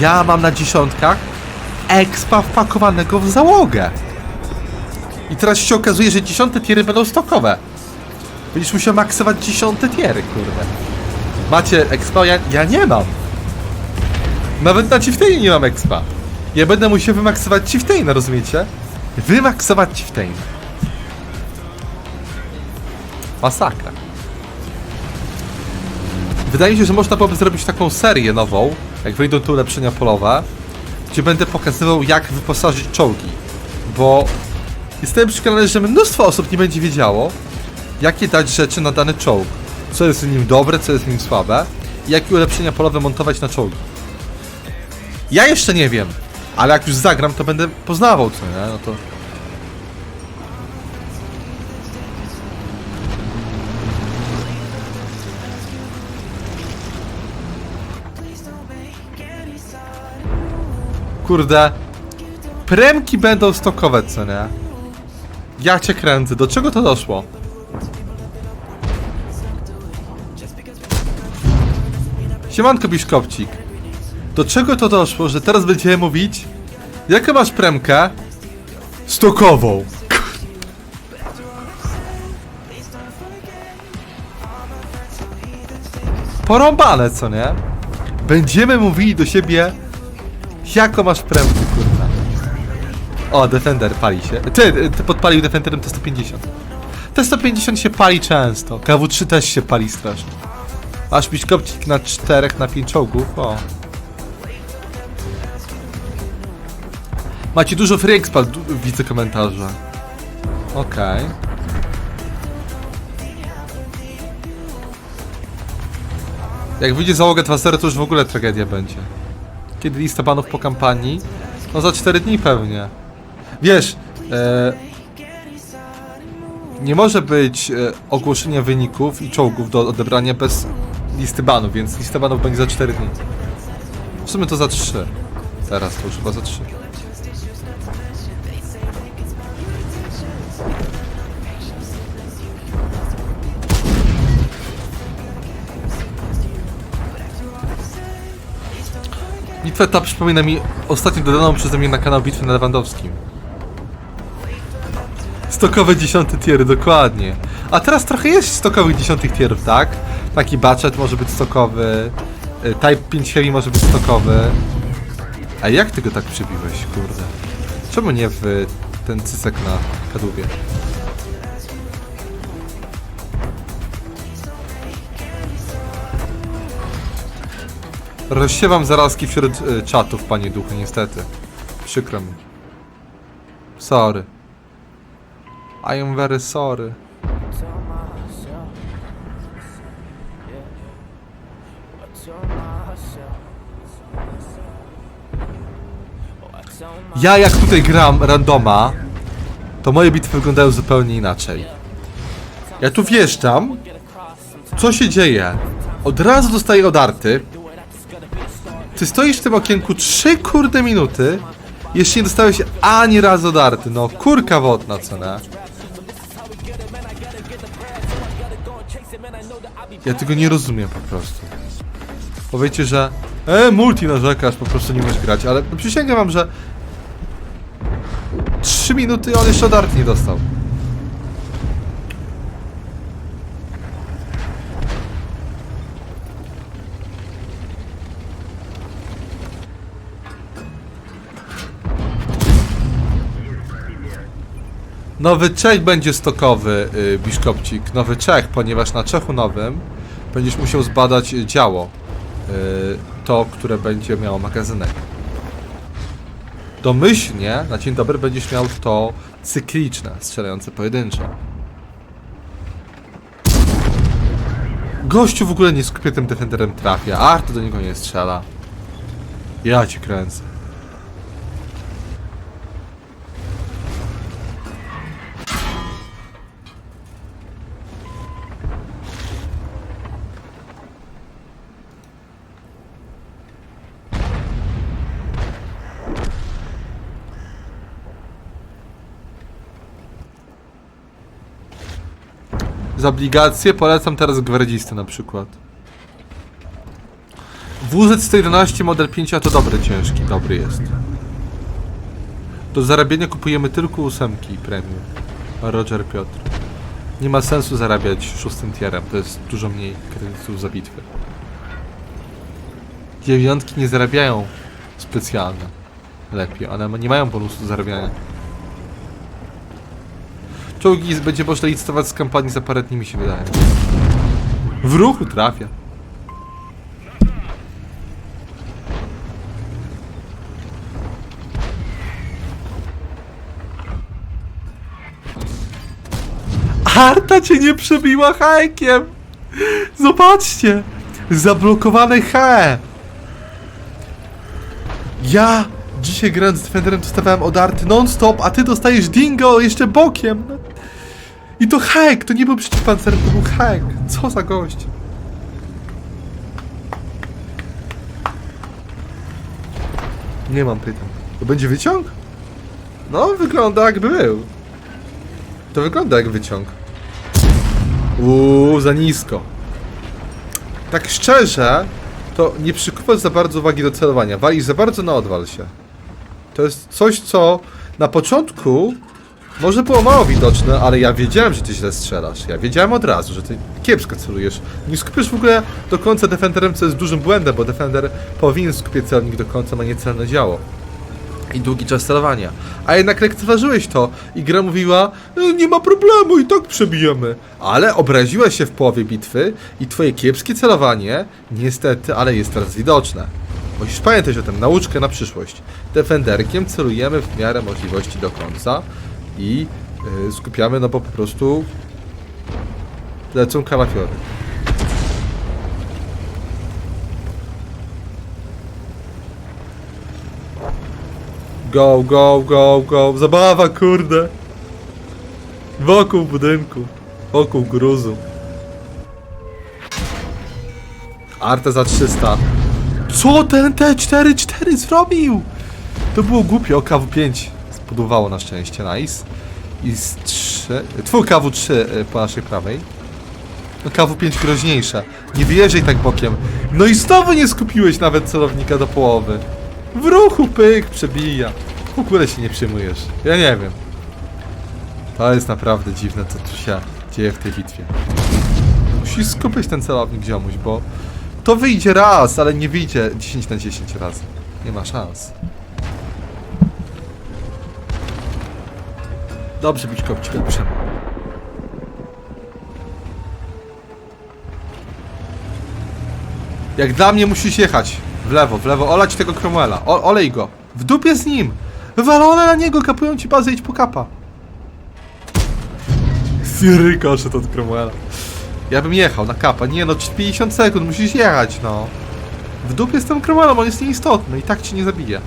Ja mam na dziesiątkach expa wpakowanego w załogę. I teraz się okazuje, że dziesiąte tiery będą stokowe. Będziesz musiał maksować dziesiąte tiery, kurde. Macie expa? Ja, ja nie mam. Nawet na Chieftain nie mam expa. Ja będę musiał wymaksować Chieftaina, rozumiecie? Wymaksować Chieftaina. Masakra. Wydaje mi się, że można byłoby zrobić taką serię nową, jak wyjdą te ulepszenia polowe, gdzie będę pokazywał, jak wyposażyć czołgi. Bo jestem przekonany, że mnóstwo osób nie będzie wiedziało, jakie dać rzeczy na dany czołg. Co jest w nim dobre, co jest w nim słabe i jakie ulepszenia polowe montować na czołgi. Ja jeszcze nie wiem, ale jak już zagram, to będę poznawał, co nie? No to... Kurde. Premki będą stokowe, co nie? Ja cię kręcę. Do czego to doszło? Siemanko, Biszkopcik. Do czego to doszło, że teraz będziemy mówić Jaką masz premkę? Stokową. Porąbane, co nie? Będziemy mówili do siebie Jaką masz premkę, kurwa? O, Defender pali się. Ty, ty podpalił Defenderem T150 T150 się pali często. KW3 też się pali strasznie. Aż biszkopcik na 4 na 5 czołgów, o. Macie dużo free expa, widzę komentarze. Okej. Jak wyjdzie załoga 2.0 to już w ogóle tragedia będzie. Kiedy lista banów po kampanii? No za 4 dni pewnie. Wiesz, e, nie może być e, ogłoszenia wyników i czołgów do odebrania bez listy banów, więc lista banów będzie za 4 dni. W sumie to za 3. Teraz to już chyba za 3. Bitwa ta przypomina mi ostatnio dodaną przeze mnie na kanał bitwę na Lewandowskim. Stokowe dziesiąte tiery, dokładnie. A teraz trochę jest stokowych dziesiątych tierów, tak? Taki Batchet może być stokowy, y, Type 5 Heavy może być stokowy. A jak ty go tak przybiłeś, kurde? Czemu nie w ten cysek na kadłubie? Rozsiewam zarazki wśród y, czatów, panie duchu, niestety. Przykro mi. Sorry. I am very sorry. Ja jak tutaj gram randoma, to moje bitwy wyglądają zupełnie inaczej. Ja tu wjeżdżam. Co się dzieje? Od razu dostaję odarty. Ty stoisz w tym okienku 3 kurde minuty. Jeszcze nie dostałeś ani razu odarty. No kurka wodna, co nie? Ja tego nie rozumiem po prostu. Powiecie, że e, multi narzekasz, po prostu nie możesz grać, ale przysięgam wam, że 3 minuty on jeszcze odarty nie dostał. Nowy Czech będzie stokowy, yy, Biszkopcik. Nowy Czech, ponieważ na Czechu nowym będziesz musiał zbadać działo. Yy, to, które będzie miało magazynek. Domyślnie, na dzień dobry, będziesz miał to cykliczne, strzelające pojedyncze. Gościu w ogóle nie skupie tym defenderem trafia, a to do niego nie strzela. Ja cię kręcę. Z obligacje polecam teraz gwardzistę na przykład. WZ-111 model 5 to dobry, ciężki, dobry jest. Do zarabiania kupujemy tylko ósemki premium. Roger Piotr. Nie ma sensu zarabiać szóstym tierem, to jest dużo mniej kredytów za bitwy. Dziewiątki nie zarabiają specjalnie lepiej, one nie mają bonusu zarabiania. Czołgi będzie można licytować z kampanii za parę dni mi się wydaje. W ruchu trafia. Arta cię nie przebiła hajkiem! Zobaczcie! Zablokowane he! Ja dzisiaj grając z Defenderem dostawałem od Arty non-stop, a ty dostajesz dingo jeszcze bokiem! I to hack! To nie był przeciwpancerny, to był hack! Co za gość! Nie mam pytań. To będzie wyciąg? No, wygląda jakby był. To wygląda jak wyciąg. Uuu, za nisko. Tak szczerze, to nie przykuwasz za bardzo uwagi do celowania. Walisz za bardzo na odwal się. To jest coś, co na początku może było mało widoczne, ale ja wiedziałem, że ty źle strzelasz. Ja wiedziałem od razu, że ty kiepsko celujesz. Nie skupisz w ogóle do końca Defenderem, co jest dużym błędem, bo Defender powinien skupić celownik do końca na niecelne działo i długi czas celowania. A jednak lekceważyłeś to i gra mówiła, "E, nie ma problemu, i tak przebijemy. Ale obraziłeś się w połowie bitwy i twoje kiepskie celowanie, niestety, ale jest teraz widoczne. Musisz pamiętać o tym, nauczkę na przyszłość. Defenderkiem celujemy w miarę możliwości do końca i y, skupiamy, no bo po prostu lecą kalafiory. Go, go, go, go. Zabawa, kurde. Wokół budynku. Wokół gruzu. Arte za 300. Co ten T44 zrobił? To było głupie, o KW5 spodobało na szczęście, nice. I z 3... Twój KW3 y, po naszej prawej. No KW5 groźniejsza. Nie wyjeżdżaj tak bokiem. No i znowu nie skupiłeś nawet celownika do połowy. W ruchu pyk, przebija. W ogóle się nie przejmujesz. Ja nie wiem. To jest naprawdę dziwne, co tu się dzieje w tej bitwie. Musisz skupić ten celownik, ziomuś, bo to wyjdzie raz, ale nie wyjdzie 10 na 10 razy. Nie ma szans. Dobrze być kopcik piszemy. Jak dla mnie musisz jechać. W lewo, w lewo. Olać tego Cromwella. O, olej go. W dupie z nim. Wywalone na niego, kapują ci bazę, idź po kapa. Rykoszet od Cromwella. Ja bym jechał na kapa. Nie no, 50 sekund, musisz jechać, no. W dupie z tym Cromwellem, on jest nieistotny i tak ci nie zabije.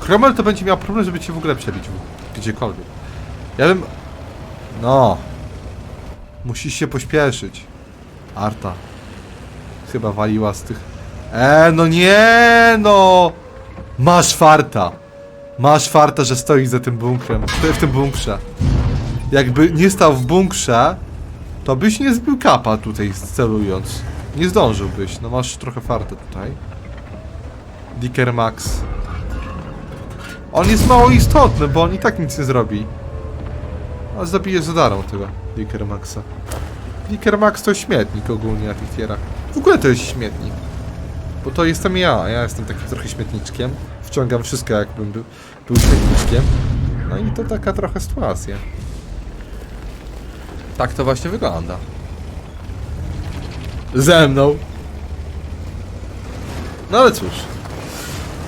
Cromwell to będzie miał problem, żeby cię w ogóle przebić gdziekolwiek. Ja bym... No. Musisz się pośpieszyć. Arta. Chyba waliła z tych... E, no nie, no! Masz farta. Masz farta, że stoi za tym bunkrem. W tym bunkrze. Jakby nie stał w bunkrze, to byś nie zbił kapa tutaj celując. Nie zdążyłbyś. No masz trochę farta tutaj. Dicker Max. On jest mało istotny, bo on i tak nic nie zrobi. A zabije za darmo tego Dicker Maxa. Dicker Max to śmietnik ogólnie na tych tierach. W ogóle to jest śmietnik. Bo to jestem ja, ja jestem takim trochę śmietniczkiem. Wciągam wszystko jakbym był, był śmietniczkiem. No i to taka trochę sytuacja. Tak to właśnie wygląda. Ze mną. No ale cóż.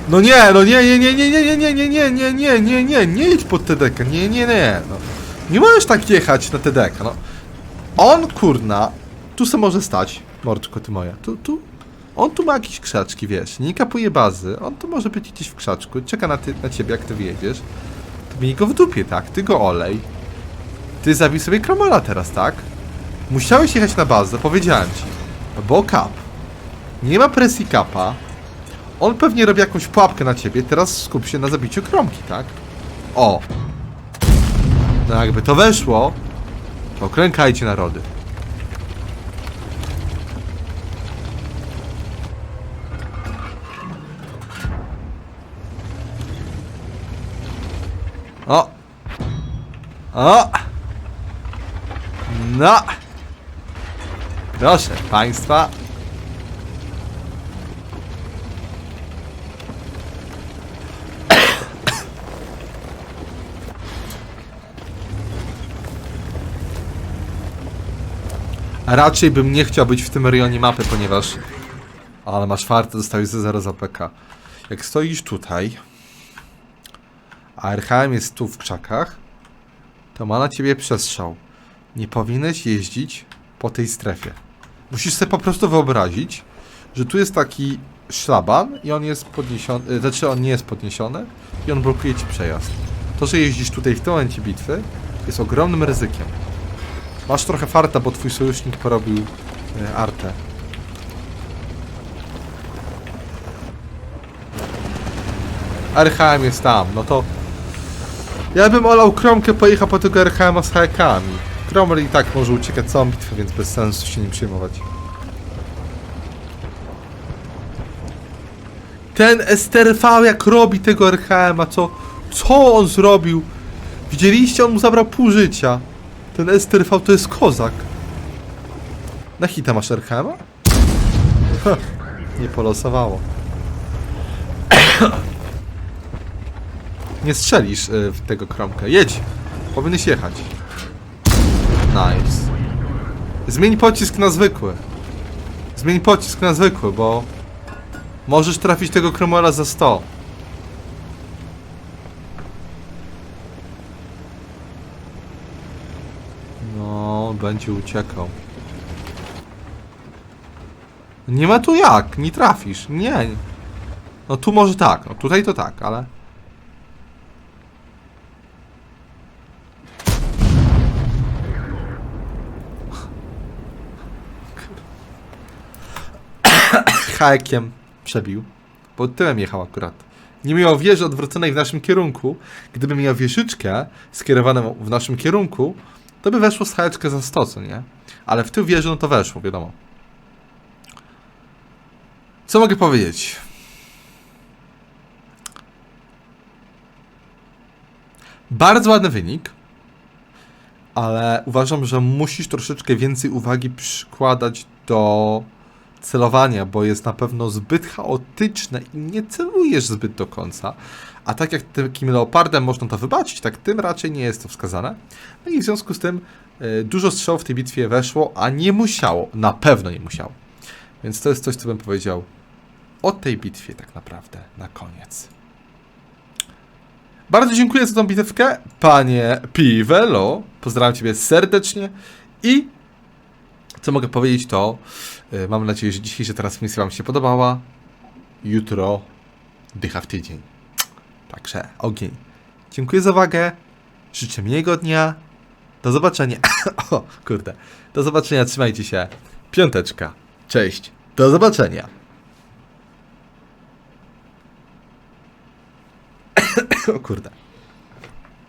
No nie, no nie, nie, nie, nie, nie, nie, nie, nie, nie, nie, nie, nie, nie idź pod TDK, nie, nie, nie, no. Nie możesz tak jechać na TDK, no. On, kurna, tu se może stać, mordko ty moja, tu, tu, on tu ma jakieś krzaczki, wiesz, nie kapuje bazy, on tu może być gdzieś w krzaczku, czeka na, ty, na ciebie, jak ty wyjedziesz, to miej go w dupie, tak, ty go olej, ty zabij sobie Kromola teraz, tak? Musiałeś jechać na bazę, powiedziałem ci, bo kap, nie ma presji kapa, on pewnie robi jakąś pułapkę na ciebie, teraz skup się na zabiciu kromki, tak? O! No jakby to weszło, to krękajcie narody. O! O! No! Proszę Państwa, raczej bym nie chciał być w tym rejonie mapy, ponieważ... Ale masz fartę, dostałeś ze 0 za PK. Jak stoisz tutaj, a RHM jest tu w krzakach, to ma na ciebie przestrzał. Nie powinieneś jeździć po tej strefie. Musisz sobie po prostu wyobrazić, że tu jest taki szlaban i on jest podniesiony, znaczy on nie jest podniesiony i on blokuje ci przejazd. To, że jeździsz tutaj w tym momencie bitwy jest ogromnym ryzykiem. Masz trochę farta, bo twój sojusznik porobił e, artę. RHM jest tam, no to... Ja bym olał Kromkę, pojechał po tego RHM z hajkami. Kromel i tak może uciekać całą bitwę, więc bez sensu się nim przejmować. Ten STRV jak robi tego RHM-a, co... Co on zrobił? Widzieliście? On mu zabrał pół życia. Ten STRV to jest kozak. Na hita masz? Ha, Nie polosowało. Nie strzelisz y, w tego kromkę. Jedź! Powinieneś jechać. Nice. Zmień pocisk na zwykły. Zmień pocisk na zwykły, bo... Możesz trafić tego kromela za 100. No, będzie uciekał. Nie ma tu jak, nie trafisz. Nie. No tu może tak, no tutaj to tak, ale... Hakiem przebił. Pod tyłem jechał akurat. Nie miał wieży odwróconej w naszym kierunku. Gdyby miał wieżyczkę skierowaną w naszym kierunku, to by weszło z za 100, co nie? Ale w tył wieży, no to weszło, wiadomo. Co mogę powiedzieć? Bardzo ładny wynik, ale uważam, że musisz troszeczkę więcej uwagi przykładać do celowania, bo jest na pewno zbyt chaotyczne i nie celujesz zbyt do końca. A tak jak takim leopardem można to wybaczyć, tak tym raczej nie jest to wskazane. No i w związku z tym y, dużo strzałów w tej bitwie weszło, a nie musiało, na pewno nie musiało. Więc to jest coś, co bym powiedział o tej bitwie tak naprawdę na koniec. Bardzo dziękuję za tą bitewkę, panie Piwelo. Pozdrawiam ciebie serdecznie i co mogę powiedzieć to, y, mam nadzieję, że dzisiejsza transmisja wam się podobała. Jutro dycha w tydzień. Także ogień. Dziękuję za uwagę. Życzę miłego dnia. Do zobaczenia. o, kurde. Do zobaczenia, trzymajcie się. Piąteczka. Cześć. Do zobaczenia. o kurde.